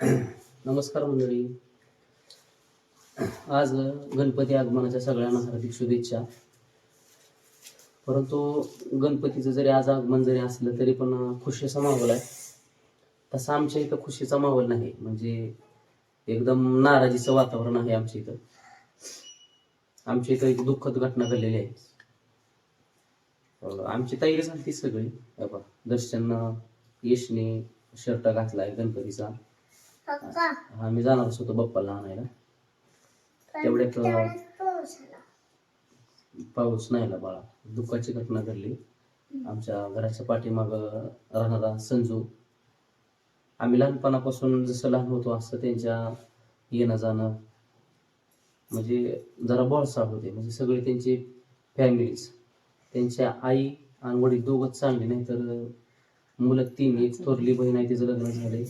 नमस्कार मंडळी. आज गणपती आगमनाच्या सगळ्यांना हार्दिक शुभेच्छा. परंतु गणपतीचं जरी आज आगमन जरी असलं तरी पण खुशीचा माहोल आहे. तसा आमच्या इथं खुशीचा माहोल नाही. म्हणजे एकदम नाराजीचं वातावरण आहे आमच्या इथं. आमच्या इथं एक दुःखद घटना घडलेली आहे. आमची तयारी झाली सगळी. दर्शन यशने शर्ट घातलाय गणपतीचा. पप्पा. आम्ही जाणारच होतो बाप्पाला आणायला. तेवढ्यात पाऊस नाही आला बाळा. दुःखाची घटना घडली. आमच्या घराच्या पाठीमाग राहणारा संजू. आम्ही लहानपणापासून जसं लहान होतो असं त्यांच्या येणं जाणं म्हणजे जरा बळसाळ होते. म्हणजे सगळे त्यांचे फॅमिलीज त्यांच्या आई आणि वडील दोघंच चांगले नाही तर मुलं तीन एक थोरली बहीण आहे तिचं लग्न झालंय.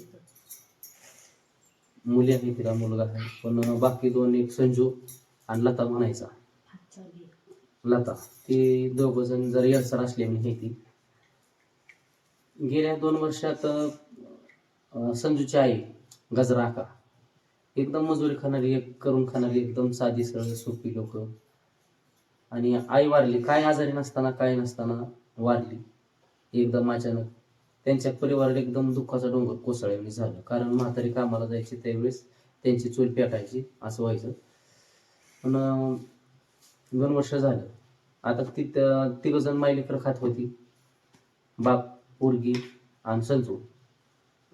मुली आहे तिला मुलगा. आहे पण बाकी दोन एक संजू आणि लता म्हणायचा. लता. ते दोघ जण जर येडसर असल्याने हे ती. गेल्या दोन वर्षात संजूची आई गजरा आका. एकदम मजुरी खाणारी एक करून खाणारी एकदम साधी सरळ सोपी लोक. आणि आई वारली. काय आजारी नसताना काय नसताना वारली. एकदम अचानक त्यांच्या परिवारात एकदम दुःखाचा डोंगर कोसळल्याने झालं. कारण म्हातारी कामाला जायची त्यावेळेस त्यांची चूल पेटायची असं व्हायचं. पण दोन वर्ष झालं. आता ती तिघ जण मायलेकर खात होती. बाप पोरगी आणि संजू.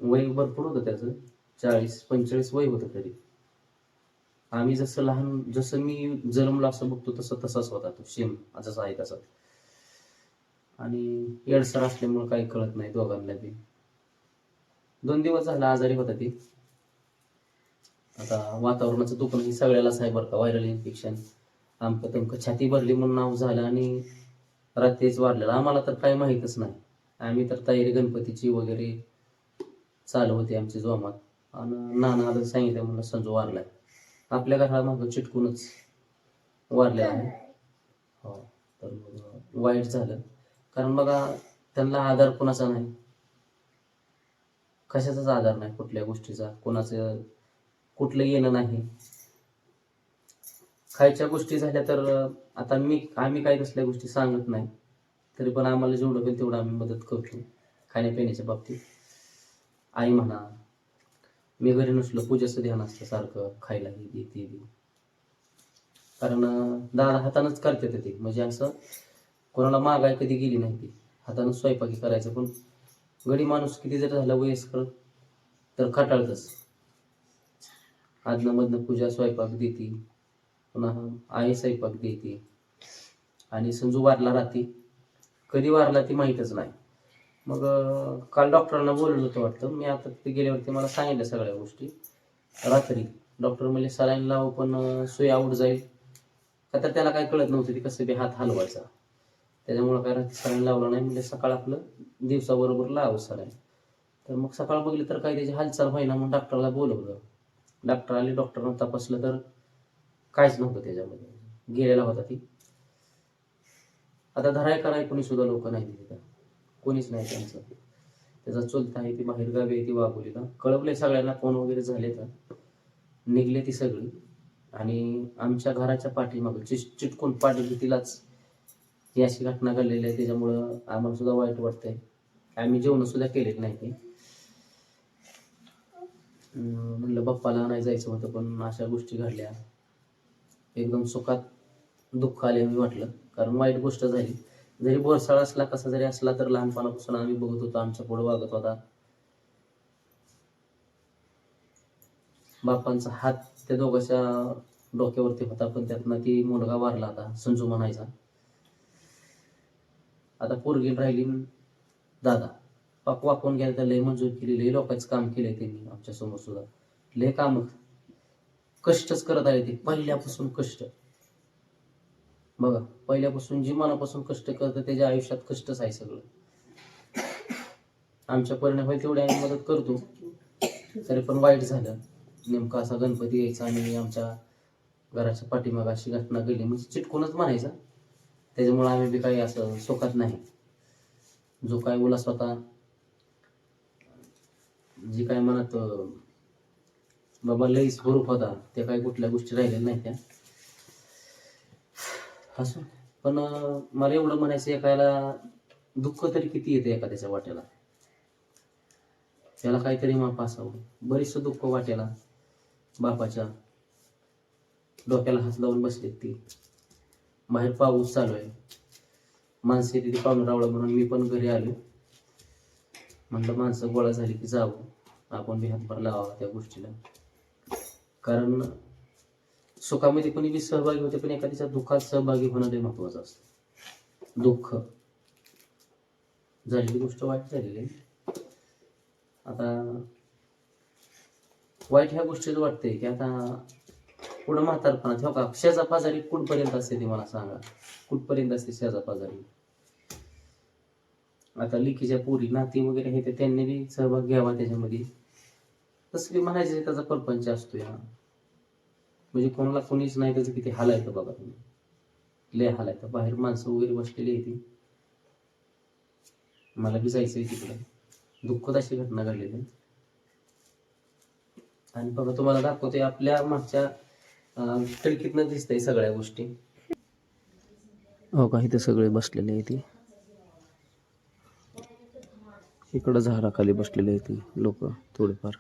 वय भरपूर होतं त्याचं. चाळीस पंचेचाळीस वय होतं तरी. आम्ही जसं लहान जसं मी जन्मला असं बघतो तसं तसाच होता तो. सेम जसा आहे तसा आणि येडसर असल्यामुळे काही कळत नाही दोघांना बी. दोन दिवस झाला आजारी होता ती. आता वातावरणाचं दुखणं ही सगळ्यालाच आहे बरं का व्हायरल इन्फेक्शन आमकं तमकं छाती भरली म्हणून नाव झालं आणि रात्रीच वाढलेलं. आम्हाला तर काही माहीतच नाही. आम्ही तर तयारी गणपतीची वगैरे चालू होती आमची जोमात. आणि नाना आलं सांगितलं म्हणलं संजू वारलाय. आपल्या घराला मागं चिटकूनच वारले आहे. हो तर मग वाईट झालं. कारण बघा त्यांना आधार कोणाचा नाही? कशाचाच आधार नाही कुठल्या गोष्टीचा? कोणाचं कुठलं येणं नाही? खायच्या गोष्टी झाल्या तर आता मी आम्ही काही कसल्या गोष्टी सांगत नाही तरी पण आम्हाला जेवढं होईल तेवढं आम्ही मदत करतो खाण्यापिण्याच्या बाबतीत. आई म्हणा मी घरी नसलो पूजेचं ध्यान असतं सारखं खायला हे दे कारण दादा हातानंच करते ते म्हणजे असं कोणाला मागाय कधी गेली नाही ती. हातानं स्वयंपाकी करायचं पण गडी माणूस किती जर झाला वयस्कर तर खटाळतच. आदनामधनं पूजा स्वयंपाक देते पुन्हा आई स्वयंपाक देते. आणि संजू वारला राहते. कधी वारला ती माहीतच नाही. मग काल डॉक्टरांना बोलवलं होतं वाटतं. मी आता तिथे गेल्यावरती मला सांगितलं सगळ्या गोष्टी. रात्री डॉक्टर म्हणजे सलाईन लावू पण सोय आवड जाईल. का तर त्याला काय कळत नव्हतं ते कसं बी हात हलवायचा. त्याच्यामुळं काय रात्री सलाईन लावलं नाही म्हणजे सकाळ आपलं दिवसाबरोबर लावं सलाईन तर मग सकाळ बघली तर काही त्याची हालचाल होईना मग डॉक्टरला बोलवलं. डॉक्टर आले डॉक्टरनं तपासलं तर काहीच नव्हतं त्याच्यामध्ये. गेलेला होता ती. आता धराय कराय कोणी सुद्धा लोक नाही तिथं कोणीच नाही त्यांचं. त्याचा चुलता आहे ती बाहेरगावी आहे ती वागवलीला कळवले सगळ्यांना फोन वगैरे झाले तर. निघले ती सगळी. आणि आमच्या घराच्या पाठीमागं चिट चिटकून पाठवली तिलाच. ही अशी घटना घडलेली आहे त्याच्यामुळं आम्हाला सुद्धा वाईट वाटतंय. आम्ही जेवण सुद्धा केलेत नाही. ते म्हणलं बाप्पाला नाही जायचं होतं पण अशा गोष्टी घडल्या. एकदम सुखात दुःख आले मी वाटलं कारण वाईट गोष्ट झाली. जरी बोरसाळ असला कसा जरी असला तर लहानपणापासून आम्ही बघत होतो आमच्या पुढे वागत होता. बापांचा हात त्या दोघांच्या डोक्यावरती होता पण त्यातनं ती मुलगा वारला होता संजू म्हणायचा. आता पोरगी राहिली दादा पाक वाकून गेला तर लय मंजूर केली लय लोकांचं काम केलंय त्यांनी आमच्यासमोर सुद्धा. लय काम कष्टच करत आले ते पहिल्यापासून कष्ट. बघा पहिल्यापासून जी मनापासून कष्ट करतं त्याच्या आयुष्यात कष्टच आहे सगळं. आमच्या परिणाम होईल तेवढी आम्ही मदत करतो. तरी पण वाईट झालं. नेमका असा गणपती यायचा आणि आमच्या घराच्या पाठीमाग अशी घटना घडली. म्हणजे चिटकूनच म्हणायचा. त्याच्यामुळे आम्ही बी काही असं सोकत नाही. जो काय बोला होता जी काय मनात बाबा लई स्वरूप होता त्या काही कुठल्या गोष्टी राहिलेल्या नाही त्या. असो. पण मला एवढं म्हणायचं एखाद्याला दुःख तरी किती येते एखाद्याच्या वाट्याला? त्याला काहीतरी माप असावं. बरीचसं दुःख वाट्याला बापाच्या डोक्याला हात लावून बसलेत ती. बाहेर पाऊस चालू आहे. माणसे तिथे पाहुणे रावळं म्हणून मी पण घरी आलो. म्हणलं माणसं गोळा झाली की जावं आपण बी हातभार लावावा त्या गोष्टीला. कारण सुखामध्ये कोणी बी सहभागी होते पण एखाद्याच्या दुःखात सहभागी होणं ते महत्वाचं असतं. दुःख. झालेली गोष्ट वाईट झालेली आहे. आता वाईट ह्या गोष्टीच वाटतंय की आता पुढं म्हातारपणा ठेव हो का? शेजा पाजारी कुठपर्यंत असते ते मला सांगा. कुठपर्यंत असते शेजा पाजारी? आता लिखीच्या पोरी नाती वगैरे हे ते त्यांनी बी सहभाग घ्यावा त्याच्यामध्ये. तसं बी म्हणायचं त्याचा परपंच असतो या म्हणजे कोणाला कोणीच नाही त्याचं किती हालायचं बघा तुम्ही. लय हालायचं बाहेर माणसं वगैरे बसलेली आहे ती. मला बी जायचंय तिकडे. दुःखद अशी घटना घडलेली आणि बघा तुम्हाला दाखवते आपल्या मागच्या खिडकीतनं दिसतंय सगळ्या गोष्टी? हो का इथे सगळे बसलेले आहेत ती. इकडं झाडाखाली बसलेली आहेत ती लोक थोडेफार.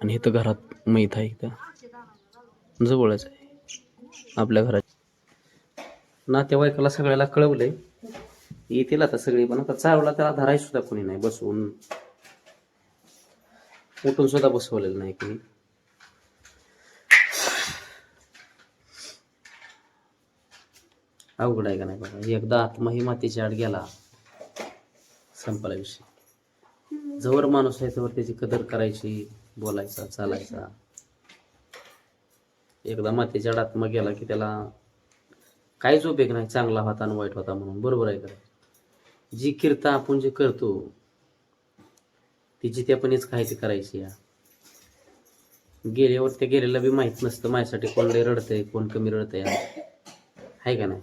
आणि इथं घरात मैत आहे इथं. जवळच आहे. आपल्या घरात. नातेवाईकाला सगळ्याला कळवलंय. येतील आता सगळी पण आता चालवला त्याला धराय सुद्धा कोणी नाही बसवून उठून सुद्धा बसवलेलं नाही कोणी. अवघड आहे का नाही बघा. एकदा आत्माही मातीच्या आड गेला संपला विषय. जवळ माणूस आहे त्यावर त्याची कदर करायची बोलायचा चालायचा. एकदा मातीच्या आड आत्मा गेला की त्याला काहीच उपयोग नाही. चांगला होता आणि वाईट होता म्हणून. बरोबर आहे का जी कीर्ता आपण जे करतो तिची त्यापणच काय करायची या. गेल्यावर त्या गेलेला बी माहीत नसतं माझ्यासाठी कोण लय रडतंय कोण कमी रडतंय आहे का नाही?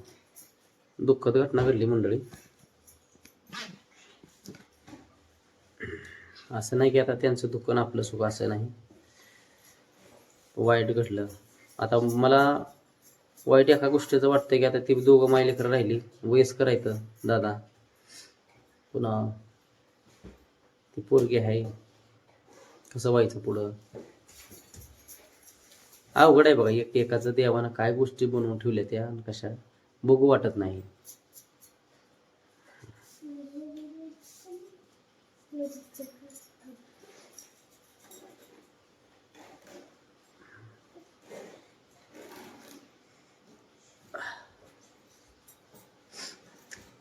दुःखद घटना घडली मंडळी. असं नाही की आता त्यांचं दुःख आपलं सुख असं नाही. वाईट घडलं. आता मला वाईट एका गोष्टीचं वाटतंय की आता ती दोघं मायलेकर राहिली वयस्कर आहेत दादा. पुन्हा ती पोरगी आहे. कसं व्हायचं पुढं? अवघड आहे बघा एक एकाचं देवानं काय गोष्टी बनवून ठेवल्या त्या कशा? बघू वाटत नाही.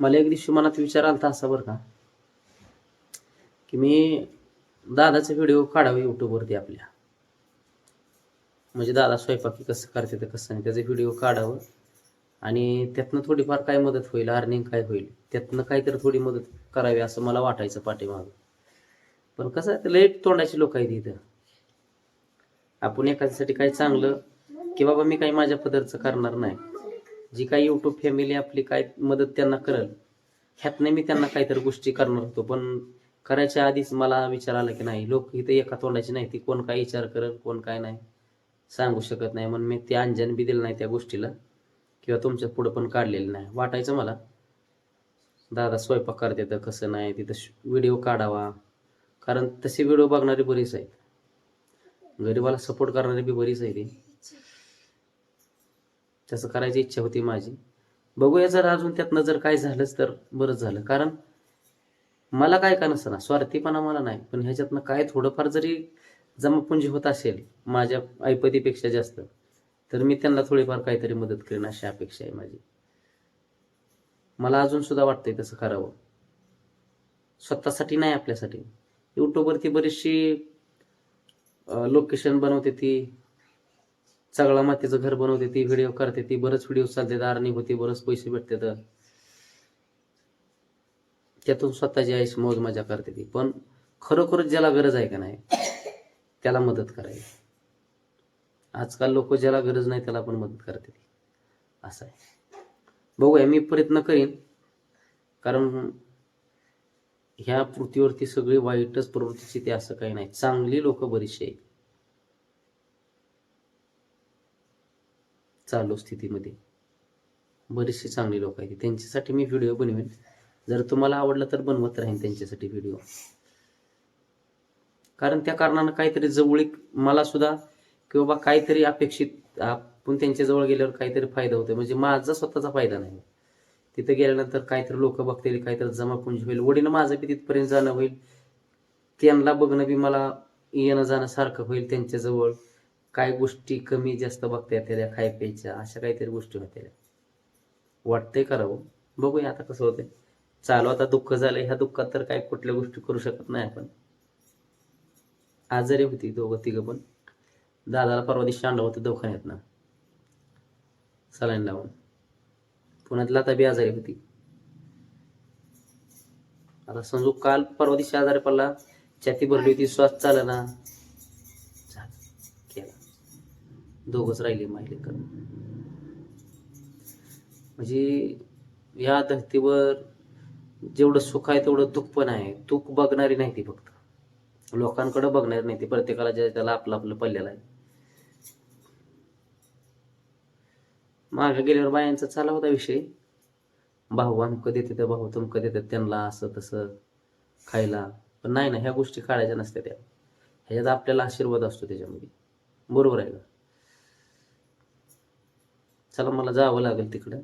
मला एक दिवशी मनात विचार आला असा बरं का. की मी दादाचे व्हिडिओ काढावे यूट्यूबवरती आपल्या. म्हणजे दादा स्वयंपाकी कसं करते ते कसं नाही त्याचे व्हिडिओ काढावं. आणि त्यातनं थोडीफार काय मदत होईल अर्निंग काय होईल त्यातनं काहीतरी थोडी मदत करावी असं मला वाटायचं पाठीमागं. पण कसं आहे लेट तोंडाची लोक आहेत इथं. आपण एखाद्यासाठी काही चांगलं की बाबा मी काही माझ्या पदरचं करणार नाही. जी काही यूट्यूब फॅमिली आपली काय मदत त्यांना करल ह्यातनं मी त्यांना काहीतरी गोष्टी करणार होतो. पण करायच्या आधीच मला विचार आला की नाही लोक इथं एका तोंडाची नाही ती कोण काय विचार करेल कोण काय नाही सांगू शकत नाही. म्हणून मी ते अंजन बी दिलं नाही त्या गोष्टीला किंवा तुमच्या पुढं पण काढलेलं नाही. वाटायचं मला दादा स्वयंपाक करते तर कसं नाही तिथं व्हिडिओ काढावा. कारण तसे व्हिडिओ बघणारे बरीच आहेत. गरीबाला सपोर्ट करणारे बी बरीच आहे ती तसं करायची इच्छा होती माझी. बघूया जर अजून त्यातनं जर काय झालंच तर बरंच झालं. कारण मला काय का नसतं ना स्वार्थीपणा मला नाही पण ह्याच्यातनं काय थोडंफार जरी जमापुंजी होत असेल माझ्या ऐपतीपेक्षा जास्त तर मी त्यांना थोडीफार काहीतरी मदत करेन अशी अपेक्षा आहे माझी. मला अजून सुद्धा वाटतंय तसं करावं. स्वतःसाठी नाही आपल्यासाठी. युट्यूबवरती बरीचशी लोकेशन बनवते ती. सगळा मातीचं घर बनवते ती व्हिडिओ करते ती. बरंच व्हिडिओ चालते अर्निंग होते बरंच पैसे भेटतात. त्यातून स्वतःची आईस मौज मजा करते ती. पण खरोखरच ज्याला गरज आहे का नाही त्याला मदत करायची आजकाल लोक ज्याला गरज नाही त्याला पण मदत करते ती. असं आहे. बघूया मी प्रयत्न करीन. कारण ह्या पृथ्वीवरती सगळी वाईटच प्रवृत्तीची ते असं काही नाही. चांगली लोक बरीचशी आहेत. चालू स्थितीमध्ये. बरीचशी चांगली लोक आहेत. त्यांच्यासाठी मी व्हिडिओ बनवेन. जर तुम्हाला आवडलं तर बनवत राहीन त्यांच्यासाठी व्हिडिओ कारण त्या कारणानं काहीतरी जवळीक मला सुद्धा की बाबा काहीतरी अपेक्षित आपण त्यांच्याजवळ गेल्यावर काहीतरी फायदा होतो म्हणजे माझा स्वतःचा फायदा नाही. तिथे गेल्यानंतर काहीतरी लोक बघतील काहीतरी जमापुंजी होईल. वडीनं माझं बी तिथपर्यंत जाणं होईल. त्यांना बघणं बी मला येणं जाणं सारखं होईल त्यांच्याजवळ. काय गोष्टी कमी जास्त बघता येत्या त्या खाय प्यायच्या अशा काहीतरी गोष्टी होत्या वाटतंय करावं हो. बघूया आता कसं होतंय. चालू आता दुःख झालं ह्या दुःखात तर काय कुठल्या गोष्टी करू शकत नाही आपण. आजारी होती दोघं तिघं पण. दादाला परवा दिवशी आणलं होतं दवाखान्यात ना सलाईन लावून. पुण्यात लता बी आजारी होती. आता समजू काल परवा दिवशी आजारी पडला छाती भरली होती श्वास चालला ना झालं, केला. दोघच राहिले माहिले कर म्हणजे या धर्तीवर जेवढं सुख आहे तेवढं दुःख पण आहे. दुःख बघणारी नाही ती फक्त. लोकांकडे बघणारी नाही ती. प्रत्येकाला ज्या त्याला आपलं आपलं पडलेलं आहे. मागे गेल्यावर बायांचा चाला होता विषय. भाऊ अमकं देते त्या भाऊ तुमकं देतात त्यांना असं तसं खायला. पण नाही ना ह्या गोष्टी काढायच्या नसत्या त्या. ह्याच्यात आपल्याला आशीर्वाद असतो त्याच्यामध्ये. बरोबर आहे का? चला मला जावं लागेल तिकडं.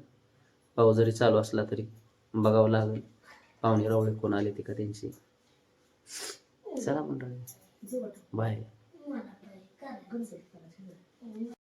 पाऊस जरी चालू असला तरी बघावं लागेल. पाहुणे रावळे कोण आले ते का त्यांची? चला मंडळी. बाय.